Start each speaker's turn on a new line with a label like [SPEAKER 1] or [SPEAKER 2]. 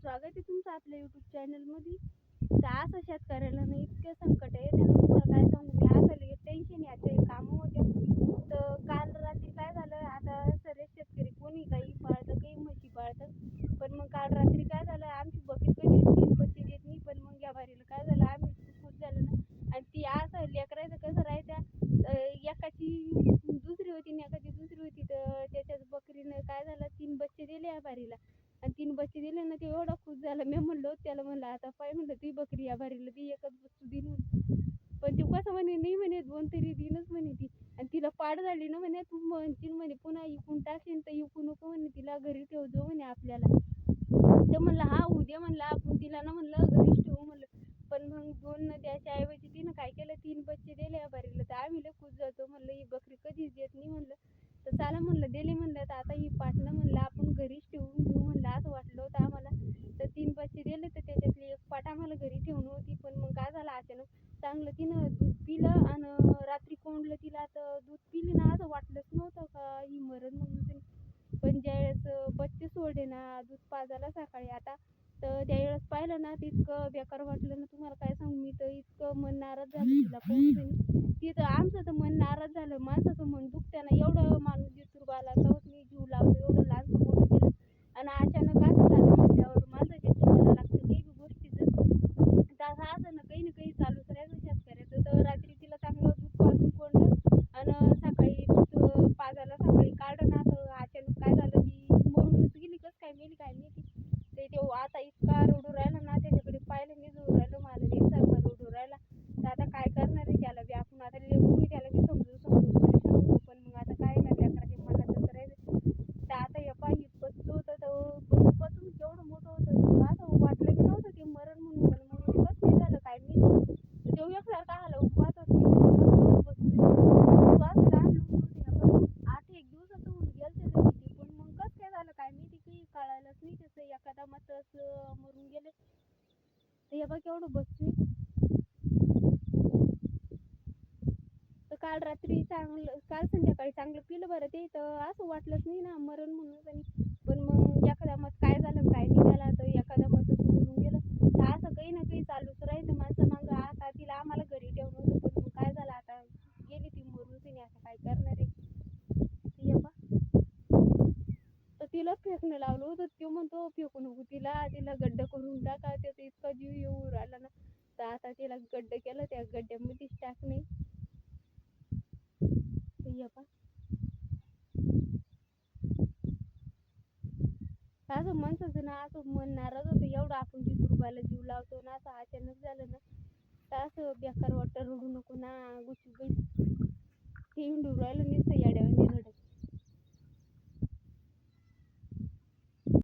[SPEAKER 1] स्वागत आहे तुमचं आपल्या युट्यूब चॅनलमध्ये तर असं शेतकऱ्याला ना इतकं संकट आहे त्यानं तुम्हाला काय सांगू? मी असं लगे टेन्शन याचे कामं होत्या. तर काल रात्री काय झालं? आता सर्व शेतकरी कोणी काही पाळतं काही म्हशी पाळतं. पण मग काल रात्री काय झालं? आमची बकरी कधी तीन बच्चे देत नाही. पण मग या भारीला काय झालं? आम्ही खूप झालं ना. आणि ती असं लेकरायचं कसं राहायच्या एकाची दुसरी होती आणि एकाची दुसरी होती. तर त्याच्याच बकरीनं काय झालं? तीन बच्चे दिले या भारीला आणि तीन बच्चे दिले ना ते एवढा खुश झाला त्याला म्हणलं आता पाय म्हणलं ती बकरी या भारीला ती एकच वस्तू दिन म्हणलं पण ती कसं म्हणे नाही म्हणे दोन तरी दिनच म्हणे ती. आणि तिला पाड झाली ना म्हणे तू म्हणशील म्हणे पुन्हा इकून टाकशील तर इकू नको म्हणे तिला घरी ठेवजो म्हणे आपल्याला. तर म्हणलं हा उद्या म्हणलं आपण तिला ना म्हणलं घरीच ठेवू म्हणलं. पण मग दोन न द्यायच्या ऐवजी तिनं काय केलं तीन बच्चे दिले या बारीला. तर आम्ही लय खुश जातो म्हणलं ही बकरी कधीच देत नाही म्हणलं. तर चला म्हणलं दिले म्हणलं तर आता ही पाटणं म्हणलं आपण घरीच ठेवून घेऊ म्हणलं असं वाटलं होतं आम्हाला तर तीन बच्चे दिले तर त्याच्यातली आम्हाला घरी ठेवून होती पण मग काय झालं अचानक चांगलं तिनं दूध पिलं आणि रात्री कोंडलं तिला तर दूध पिली ना असं वाटलंच नव्हतं का ही मरण म्हणून. पण ज्यावेळेस बच्चे सोडले ना दूध पाजायला सकाळी आता तर त्यावेळेस पाहिलं ना तर इतकं बेकार वाटलं ना तुम्हाला काय सांगू मी तर इतकं मन नाराज झालं तिला सनी. तिथं आमचं तर मन नाराज झालं माणसाचं मन दुखतं ना एवढं माणूस जितूर आला तेव्हाच मी जीव लावतो एवढं लहानसं मोठं केलं आणि अचानक असं झालं म्हटल्यावर माणसाच्या जीवाला लागतं काही बी गोष्टीचं तर असं असं ना काही ना काही चालूच राहायचं शेतकऱ्याचं तर रात्री तिला चांगलं दूध पाजून कोंडलं आणि सकाळी दूध अं, पाजायला सकाळी काढलं ना तर अचानक काय झालं ती मरूनच गेली कसं काय मेली काय माहिती ते तो आता इतका रडू राहिला ना त्याच्याकडे पाहिलं मी जोर राहिलो मला एकसारखा रडू राहिला तर आता काय करणार आहे त्याला बी आपण आता लेकरू आहे, त्याला बी समजू समजू परेशान होतो पण मग आता काय ना लेकराच्या मनातच राहायचं तर आता हे पाय बच्चू होतं तर बच्चू पासून केवढं मोठं होतं तर असं वाटलं बी नव्हतं ते मरण म्हणून पण मग कसं काय झालं काय माहिती तर तो एकसारखा हलवून पाहत होती केवढं बसली तू असं लहान लुकलुक होती आपण आठ एक दिवसाचं होऊन गेलं ते लगे ते पण मग कसं काय झालं काय माहिती काही नाही त्याचं एखादा मत असं मरून गेले? तर हे बघ केवढं बसतोय. तर काल रात्री चांगलं काल संध्याकाळी चांगलं पिलं बरं ते तर असं वाटलंच नाही ना मरण म्हणून आणि पण मग एखादा मत काय झालं काय निघाला तर एखादा मतच मरून गेलं. तर असं काही ना काही चालूच राहायचं. माणसं मागं आता तिला आम्हाला घरी ठेवलं होतं पण काय झालं? आता गेली ती मरून तिने आता काय करणार आहे ते हे पहा. तर तिला फेकणं लावलं होतं. तो म्हणतो फेकू नको तिला तिला गड्ड करून टाका. त्याचा इतका जीव येऊ राहिला ना तर आता तिला गड्ड केला त्या गड्ड्यामध्येच टाकणे असं म्हणतच ना असं मन नाराज होतं. एवढं आपण जित रुपयाला जीव लावतो ना असं अचानक झालं ना तर असं बेकार वाटतं. रडू नको ना गुची बाई ते हिंडू राहिलं नुसतं याड्यावर रडत.